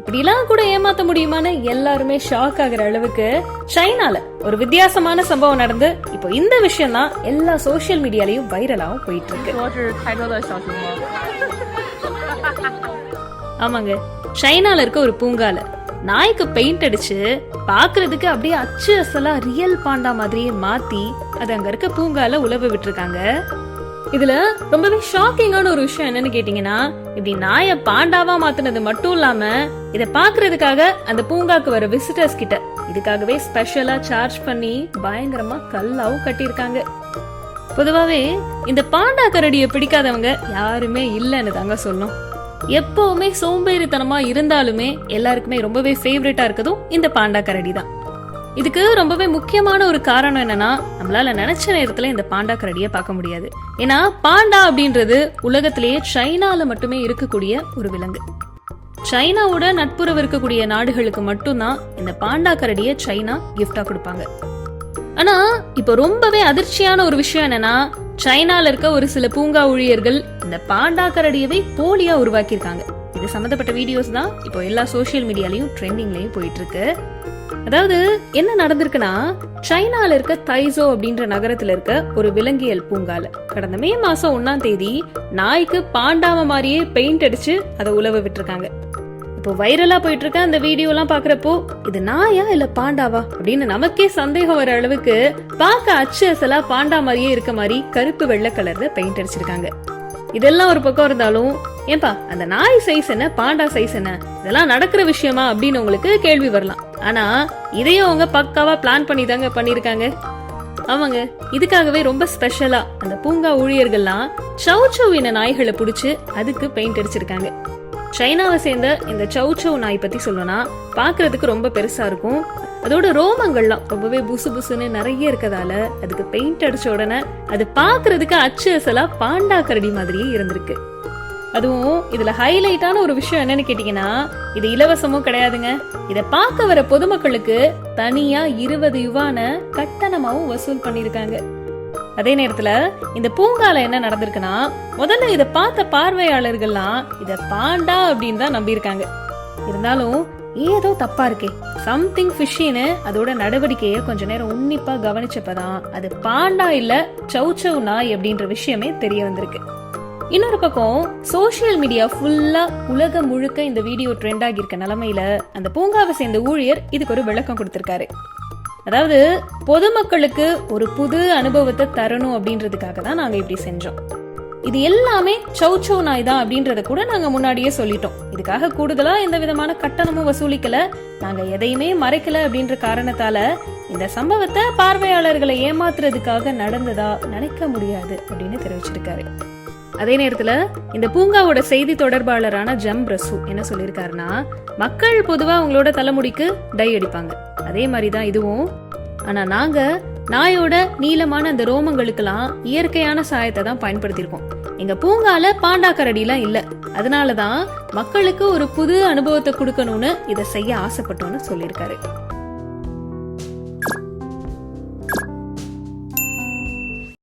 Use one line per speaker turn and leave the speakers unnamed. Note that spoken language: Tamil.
இப்படிலாம் கூட ஏமாத்த முடியுமான்னு எல்லாருமே ஷாக் ஆகுற அளவுக்கு சைனால ஒரு வித்தியாசமான சம்பவம் நடந்து இப்போ இந்த விஷயம் தான் எல்லா சோசியல் மீடியாலையும் வைரலாகவும் போயிட்டு இருக்கு ஆமாங்க சைனால இருக்க ஒரு பூங்கால நாய்க்கு பெயிண்ட் அடிச்சு பாக்குறதுக்கு அப்படியே அச்சு அசலா ரியல் பாண்டா மாதிரியே மாத்தி அது அங்க இருக்க பூங்கால உழவு விட்டுருக்காங்க இதுல ரொம்பவே ஷாக்கிங்கான ஒரு விஷயம் என்னன்னு கேட்டீங்கன்னா இப்படி நாய பாண்டாவா மாத்தினது மட்டும் இல்லாம இத பாக்குறதுக்காக அந்த பூங்காக்கு வர விசிட்டர்ஸ் கிட்ட இதுக்காகவே ஸ்பெஷலா சார்ஜ் பண்ணி பயங்கரமா கல்லாவும் கட்டியிருக்காங்க பொதுவாவே இந்த பாண்டா கரடியை பிடிக்காதவங்க யாருமே இல்லைன்னு தாங்க சொல்லும் எப்பவுமே சோம்பேறித்தனமா இருந்தாலுமே எல்லாருக்குமே ரொம்பவே ஃபேவரட்டா இருக்கதும் இந்த பாண்டா கரடி தான் இதுக்கு ரொம்பவே முக்கியமான ஒரு காரணம் என்னன்னா நம்மளால நினைச்ச நேரத்துல இந்த பாண்டா கரடியை பார்க்க முடியாது ஏன்னா பாண்டா அப்படின்றது உலகத்திலேயே சைனால மட்டுமே இருக்கக்கூடிய ஒரு விலங்கு சைனாவோட நட்புறவு இருக்கக்கூடிய நாடுகளுக்கு மட்டும்தான் இந்த பாண்டா கரடியை சைனா கிஃப்டா கொடுப்பாங்க ஆனா இப்போ ரொம்பவே அதிர்ச்சியான ஒரு விஷயம் என்னன்னா சைனால இருக்க ஒரு சில பூங்கா ஊழியர்கள் இந்த பாண்டா கரடியவை போலியா உருவாக்கியிருக்காங்க இது சம்மந்தப்பட்ட வீடியோஸ் தான் இப்போ எல்லா சோஷியல் மீடியாலையும் ட்ரெண்டிங்லையும் போயிட்டுருக்கு அதாவது என்ன நடந்திருக்குன்னா சைனால இருக்க தைசோ அப்படின்ற நகரத்துல இருக்க ஒரு விலங்கியல் பூங்கால கடந்த மே மாசம் ஒன்னாம் தேதி நாய்க்கு பாண்டாம மாதிரியே பெயிண்ட் அடிச்சு அதை உழவு விட்டுருக்காங்க இப்போ வைரலா போயிட்டு இருக்க அந்த வீடியோலாம் பாக்குறப்போ இது நாயா இல்ல பாண்டாவா அப்படின்னு நமக்கே சந்தேகம் வர அளவுக்கு பார்க்க அச்சு அசலா பாண்டா மாதிரியே இருக்க மாதிரி கருப்பு வெள்ளை கலர்ல பெயிண்ட் அடிச்சிருக்காங்க இதெல்லாம் ஒரு பக்கம் இருந்தாலும் ஏன்பா அந்த நாய் சைஸ் என்ன பாண்டா சைஸ் என்ன இதெல்லாம் நடக்கிற விஷயமா அப்படின்னு உங்களுக்கு கேள்வி வரலாம் ஆனா இதையும் அவங்க பக்காவா பிளான் பண்ணி தாங்க பண்ணிருக்காங்க அவங்க இதுக்காகவே ரொம்ப ஸ்பெஷலா அந்த பூங்கா ஊழியர்கள்லாம் சவு சவுவின நாய்களை பிடிச்சி அதுக்கு பெயிண்ட் அடிச்சிருக்காங்க சைனாவை சேர்ந்த இந்த சவு சவு நாய் பத்தி சொல்லணும்னா பாக்குறதுக்கு ரொம்ப பெருசா இருக்கும் அதோட ரோமங்கள்லாம் ரொம்பவே புசு புசுன்னு நிறைய இருக்கதால அதுக்கு பெயிண்ட் அடிச்ச உடனே அது பாக்குறதுக்கு அச்சு அசலா பாண்டா கரடி மாதிரியே இருந்திருக்கு அதுவும் இதுல ஹைலைட்டான ஒரு விஷயம் என்னன்னு கேட்டிங்கன்னா இது இலவசமும் கிடையாதுங்க இதை பார்க்க வர பொதுமக்களுக்கு தனியா இருபது யுவான கட்டணமாகவும் வசூல் பண்ணியிருக்காங்க அதே நேரத்துல இந்த பூங்கால என்ன நடந்திருக்குன்னா முதல்ல இதை பார்த்த பார்வையாளர்கள்லாம் இதை பாண்டா அப்படின்னு தான் நம்பியிருக்காங்க இருந்தாலும் ஏதோ தப்பா இருக்கே சம்திங் ஃபிஷ்ஷின்னு அதோட நடவடிக்கையை கொஞ்ச நேரம் உன்னிப்பா கவனிச்சப்பதான் அது பாண்டா இல்ல சௌ சௌ நாய் அப்படின்ற விஷயமே தெரிய வந்திருக்கு இன்னொரு பக்கம் சோஷியல் மீடியா ஃபுல்லா உலகம் முழுக்க இந்த வீடியோ ட்ரெண்ட் ஆகியிருக்க நிலமையில அந்த பூங்காவை சேர்ந்த ஊழியர் இதுக்கு ஒரு விளக்கம் கொடுத்திருக்காரு அதாவது பொதுமக்களுக்கு ஒரு புது அனுபவத்தை தரணும் அப்படின்றதுக்காக தான் நாங்க இப்படி செஞ்சோம் இது எல்லாமே சௌச்சோ நாய் தான் அப்படின்றத கூட நாங்க முன்னாடியே சொல்லிட்டோம் இதுக்காக கூடுதலா எந்த விதமான கட்டணமும் வசூலிக்கல நாங்க எதையுமே மறைக்கல அப்படின்ற காரணத்தால இந்த சம்பவத்தை பார்வையாளர்களை ஏமாத்துறதுக்காக நடந்ததா நினைக்க முடியாது அப்படின்னு தெரிவிச்சிருக்காரு அதே நேரத்துல இந்த பூங்காவோட செய்தி தொடர்பாளரான ஜம் பிரசு என்ன சொல்லியிருக்காருன்னா மக்கள் பொதுவா அவங்களோட தலைமுடிக்கு டை அடிப்பாங்க அதே மாதிரிதான் இதுவும் ஆனா நாங்க நாயோட நீளமான அந்த ரோமங்களுக்கெல்லாம் இயற்கையான சாயத்தை தான் பயன்படுத்தியிருக்கோம் எங்க பூங்கால பாண்டா கரடிலாம் இல்ல அதனாலதான் மக்களுக்கு ஒரு புது அனுபவத்தை கொடுக்கணும்னு இதை செய்ய ஆசைப்பட்டோம்னு சொல்லியிருக்காரு